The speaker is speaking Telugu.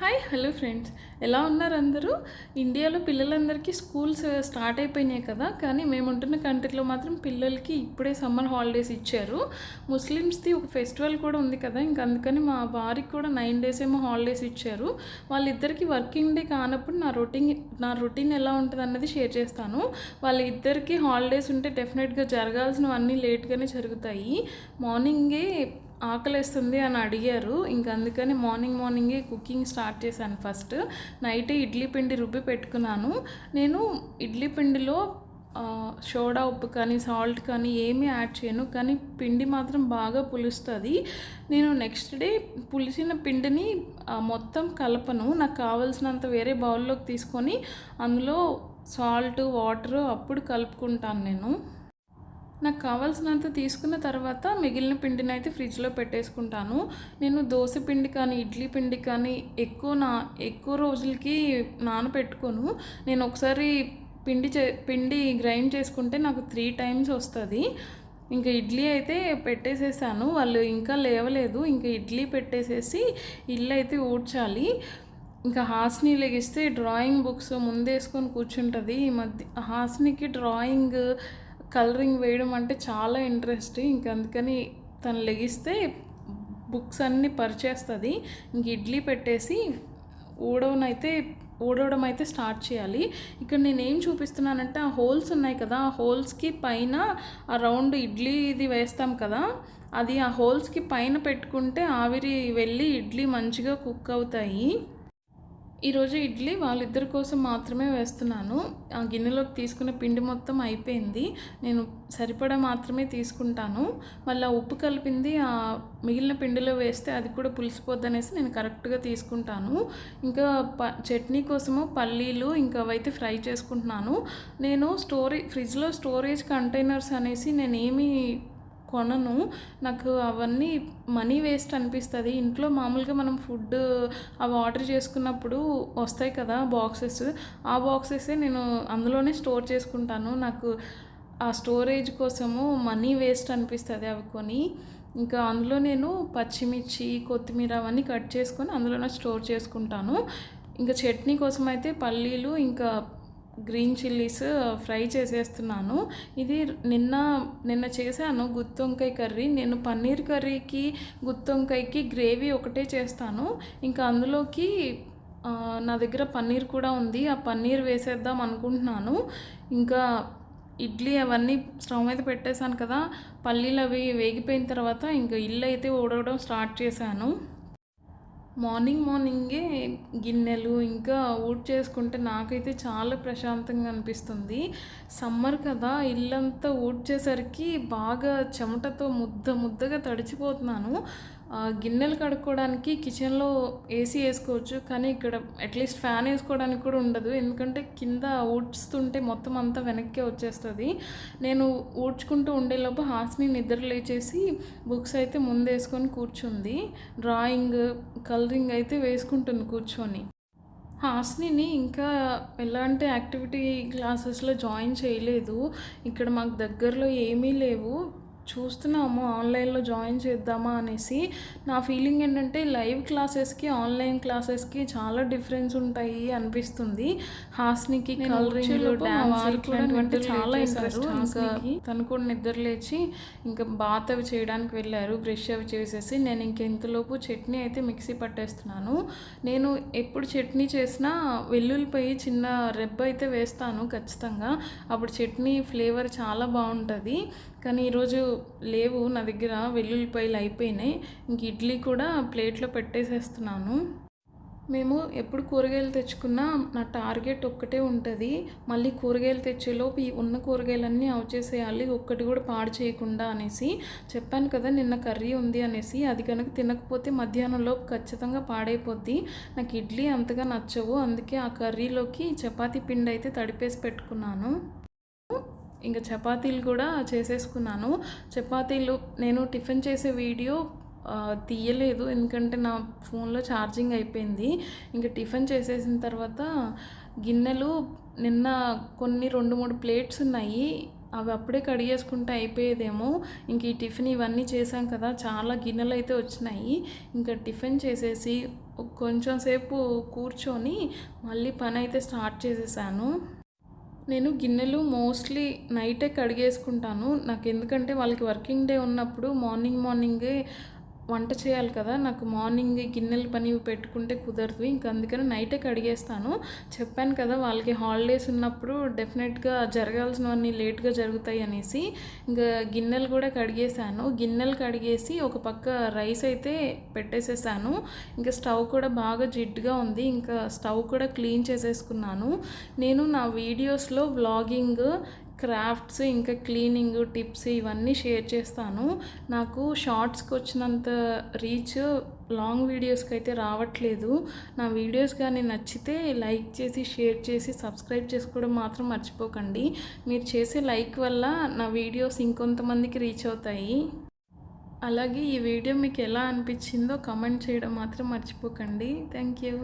Hi hello friends. ఎలా ఉన్నారు అందరూ? ఇండియాలో పిల్లలందరికీ స్కూల్స్ స్టార్ట్ అయిపోయినాయి కదా. కానీ మేము ఉంటున్న కంట్రీలో మాత్రం పిల్లలకి ఇప్పుడే సమ్మర్ హాలిడేస్ ఇచ్చారు. ముస్లిమ్స్ది ఒక ఫెస్టివల్ కూడా ఉంది కదా. ఇంక అందుకని మా వారికి కూడా నైన్ డేస్ ఏమో హాలిడేస్ ఇచ్చారు. వాళ్ళిద్దరికి వర్కింగ్ డే కానప్పుడు నా రొటీన్ నా రొటీన్ ఎలా ఉంటుంది అన్నది షేర్ చేస్తాను. వాళ్ళిద్దరికీ హాలిడేస్ ఉంటే డెఫినెట్గా జరగాల్సినవన్నీ లేట్గానే జరుగుతాయి. మార్నింగే ఆకలేస్తుంది అని అడిగారు. ఇంక అందుకని మార్నింగ్ మార్నింగే కుకింగ్ స్టార్ట్ చేశాను ఫస్ట్. నైట్ ఇడ్లీ పిండి రుబ్బి పెట్టుకున్నాను. నేను ఇడ్లీ పిండిలో సోడా ఉప్పు కానీ సాల్ట్ కానీ ఏమీ యాడ్ చేయను. కానీ పిండి మాత్రం బాగా పులుస్తుంది. నేను నెక్స్ట్ డే పులిసిన పిండిని మొత్తం కలపను. నాకు కావాల్సినంత వేరే బౌల్లోకి తీసుకొని అందులో సాల్ట్ వాటర్ అప్పుడు కలుపుకుంటాను నేను. నాకు కావాల్సినంత తీసుకున్న తర్వాత మిగిలిన పిండిని అయితే ఫ్రిడ్జ్లో పెట్టేసుకుంటాను. నేను దోశ పిండి కానీ ఇడ్లీ పిండి కానీ ఎక్కువ నా ఎక్కువ రోజులకి నానబెట్టుకోను నేను ఒకసారి పిండి చే పిండి గ్రైండ్ చేసుకుంటే నాకు త్రీ టైమ్స్ వస్తుంది. ఇంకా ఇడ్లీ అయితే పెట్టేసేసాను. వాళ్ళు ఇంకా లేవలేదు. ఇంకా ఇడ్లీ పెట్టేసేసి ఇల్లు అయితే ఊడ్చాలి. ఇంకా హాస్ని లెగిస్తే డ్రాయింగ్ బుక్స్ ముందేసుకొని కూర్చుంటుంది. ఈ మధ్య హాస్నికి డ్రాయింగ్ కలరింగ్ వేయడం అంటే చాలా ఇంట్రెస్ట్. ఇంక అందుకని తను లెగిస్తే బుక్స్ అన్నీ పరిచేస్తుంది. ఇంక ఇడ్లీ పెట్టేసి ఊడవనైతే ఊడవడం అయితే స్టార్ట్ చేయాలి. ఇక్కడ నేను ఏం చూపిస్తున్నానంటే ఆ హోల్స్ ఉన్నాయి కదా ఆ హోల్స్కి పైన ఆ రౌండ్ ఇడ్లీ ఇది వేస్తాం కదా అది ఆ హోల్స్కి పైన పెట్టుకుంటే ఆవిరి వెళ్ళి ఇడ్లీ మంచిగా కుక్ అవుతాయి. ఈరోజు ఇడ్లీ వాళ్ళిద్దరి కోసం మాత్రమే వేస్తున్నాను. ఆ గిన్నెలోకి తీసుకున్న పిండి మొత్తం అయిపోయింది. నేను సరిపడా మాత్రమే తీసుకుంటాను. మళ్ళీ ఆ ఉప్పు కలిపింది ఆ మిగిలిన పిండిలో వేస్తే అది కూడా పులిసిపోద్ది అనేసి నేను కరెక్ట్గా తీసుకుంటాను. ఇంకా ప చట్నీ కోసము పల్లీలు ఇంకా అవైతే ఫ్రై చేసుకుంటున్నాను. నేను స్టోరేజ్ ఫ్రిడ్జ్లో స్టోరేజ్ కంటైనర్స్ అనేసి నేను ఏమీ కొనను. నాకు అవన్నీ మనీ వేస్ట్ అనిపిస్తుంది. ఇంట్లో మామూలుగా మనం ఫుడ్ అవి ఆర్డర్ చేసుకున్నప్పుడు వస్తాయి కదా బాక్సెస్. ఆ బాక్సెసే నేను అందులోనే స్టోర్ చేసుకుంటాను. నాకు ఆ స్టోరేజ్ కోసము మనీ వేస్ట్ అనిపిస్తుంది అవి కొని. ఇంకా అందులో నేను పచ్చిమిర్చి కొత్తిమీర అవన్నీ కట్ చేసుకొని అందులోనే స్టోర్ చేసుకుంటాను. ఇంకా చట్నీ కోసం అయితే పల్లీలు ఇంకా గ్రీన్ చిల్లీస్ ఫ్రై చేసేస్తున్నాను. ఇది నిన్న నిన్న చేశాను గుత్తొంకాయ కర్రీ. నేను పన్నీర్ కర్రీకి గుత్తొంకాయకి గ్రేవీ ఒకటే చేస్తాను. ఇంకా అందులోకి నా దగ్గర పన్నీర్ కూడా ఉంది. ఆ పన్నీర్ వేసేద్దాం అనుకుంటున్నాను. ఇంకా ఇడ్లీ అవన్నీ స్టవ్ మీద పెట్టేశాను కదా. పల్లీలు అవి వేగిపోయిన తర్వాత ఇంకా ఇల్లు అయితే ఊడవడం స్టార్ట్ చేశాను. మార్నింగ్ మార్నింగే గిన్నెలు ఇంకా ఊడ్ చేసుకుంటే నాకైతే చాలా ప్రశాంతంగా అనిపిస్తుంది. సమ్మర్ కదా ఇల్లంతా ఊడ్చేసరికి బాగా చెమటతో ముద్ద ముద్దగా తడిచిపోతున్నాను. గిన్నెలు కడుక్కోవడానికి కిచెన్లో ఏసీ వేసుకోవచ్చు కానీ ఇక్కడ అట్లీస్ట్ ఫ్యాన్ వేసుకోవడానికి కూడా ఉండదు. ఎందుకంటే కింద ఊడ్చుతుంటే మొత్తం అంతా వెనక్కే వచ్చేస్తుంది. నేను ఊడ్చుకుంటూ ఉండేలోపు హాస్ని నిద్ర లేచేసి బుక్స్ అయితే ముందేసుకొని కూర్చుంది. డ్రాయింగ్ కలరింగ్ అయితే వేసుకుంటుంది కూర్చొని. హాస్నిని ఇంకా ఎలాంటి యాక్టివిటీ క్లాసెస్లో జాయిన్ చేయలేదు. ఇక్కడ మాకు దగ్గరలో ఏమీ లేవు. చూస్తున్నాము ఆన్లైన్లో జాయిన్ చేద్దామా అనేసి. నా ఫీలింగ్ ఏంటంటే లైవ్ క్లాసెస్కి ఆన్లైన్ క్లాసెస్కి చాలా డిఫరెన్స్ ఉంటాయి అనిపిస్తుంది. హాస్నికి చాలా ఇంట్రెస్ట్ ఇంకా తను కూడా నిద్ర లేచి ఇంకా బాత్ అవి చేయడానికి వెళ్ళారు బ్రష్ అవి చేసేసి. నేను ఇంక ఇంతలోపు చట్నీ అయితే మిక్సీ పట్టేస్తున్నాను. నేను ఎప్పుడు చట్నీ చేసినా వెల్లుల్లిపాయ చిన్న రెబ్బ అయితే వేస్తాను ఖచ్చితంగా. అప్పుడు చట్నీ ఫ్లేవర్ చాలా బాగుంటుంది. కానీ ఈరోజు లేవు నా దగ్గర వెల్లుల్లిపాయలు అయిపోయినాయి. ఇంక ఇడ్లీ కూడా ప్లేట్లో పెట్టేసేస్తున్నాను. మేము ఎప్పుడు కూరగాయలు తెచ్చుకున్నా నా టార్గెట్ ఒక్కటే ఉంటుంది. మళ్ళీ కూరగాయలు తెచ్చేలోపు ఈ ఉన్న కూరగాయలన్నీ అవచేసేయాలి ఒక్కటి కూడా పాడు చేయకుండా అనేసి. చెప్పాను కదా నిన్న కర్రీ ఉంది అనేసి. అది కనుక తినకపోతే మధ్యాహ్నంలోపు ఖచ్చితంగా పాడైపోద్ది. నాకు ఇడ్లీ అంతగా నచ్చవు. అందుకే ఆ కర్రీలోకి చపాతీ పిండి అయితే తడిపేసి పెట్టుకున్నాను. ఇంకా చపాతీలు కూడా చేసేసుకున్నాను. చపాతీలు నేను టిఫిన్ చేసే వీడియో తీయలేదు. ఎందుకంటే నా ఫోన్లో ఛార్జింగ్ అయిపోయింది. ఇంకా టిఫిన్ చేసేసిన తర్వాత గిన్నెలు నిన్న కొన్ని రెండు మూడు ప్లేట్స్ ఉన్నాయి. అవి అప్పుడే కడిగేసుకుంటే అయిపోయేదేమో. ఇంక ఈ టిఫిన్ ఇవన్నీ చేశాం కదా చాలా గిన్నెలు అయితే వచ్చినాయి. ఇంకా టిఫిన్ చేసేసి కొంచెం సేపు కూర్చొని మళ్ళీ పని అయితే స్టార్ట్ చేసేసాను. నేను గిన్నెలు మోస్ట్లీ నైటే కడిగేసుకుంటాను. నాకు ఎందుకంటే వాళ్ళకి వర్కింగ్ డే ఉన్నప్పుడు మార్నింగ్ మార్నింగే వంట చేయాలి కదా నాకు మార్నింగ్ గిన్నెల పని పెట్టుకుంటే కుదరదు ఇంకా అందుకని నైటే కడిగేస్తాను. చెప్పాను కదా వాళ్ళకి హాలిడేస్ ఉన్నప్పుడు డెఫినెట్గా జరగాల్సినవన్నీ లేట్గా జరుగుతాయి అనేసి ఇంకా గిన్నెలు కూడా కడిగేసాను గిన్నెలు కడిగేసి ఒక పక్క రైస్ అయితే పెట్టేసేసాను. ఇంకా స్టవ్ కూడా బాగా జిడ్డుగా ఉంది ఇంకా స్టవ్ కూడా క్లీన్ చేసేసుకున్నాను. నేను నా వీడియోస్లో వ్లాగింగ్ క్రాఫ్ట్స్ ఇంకా క్లీనింగ్ టిప్స్ ఇవన్నీ షేర్ చేస్తాను. నాకు షార్ట్స్కి వచ్చినంత రీచ్ లాంగ్ వీడియోస్కి అయితే రావట్లేదు. నా వీడియోస్ కానీ నచ్చితే లైక్ చేసి షేర్ చేసి సబ్స్క్రైబ్ చేసుకోవడం మాత్రం మర్చిపోకండి. మీరు చేసే లైక్ వల్ల నా వీడియోస్ ఇంకొంతమందికి రీచ్ అవుతాయి. అలాగే ఈ వీడియో మీకు ఎలా అనిపించిందో కమెంట్ చేయడం మాత్రం మర్చిపోకండి. Thank you.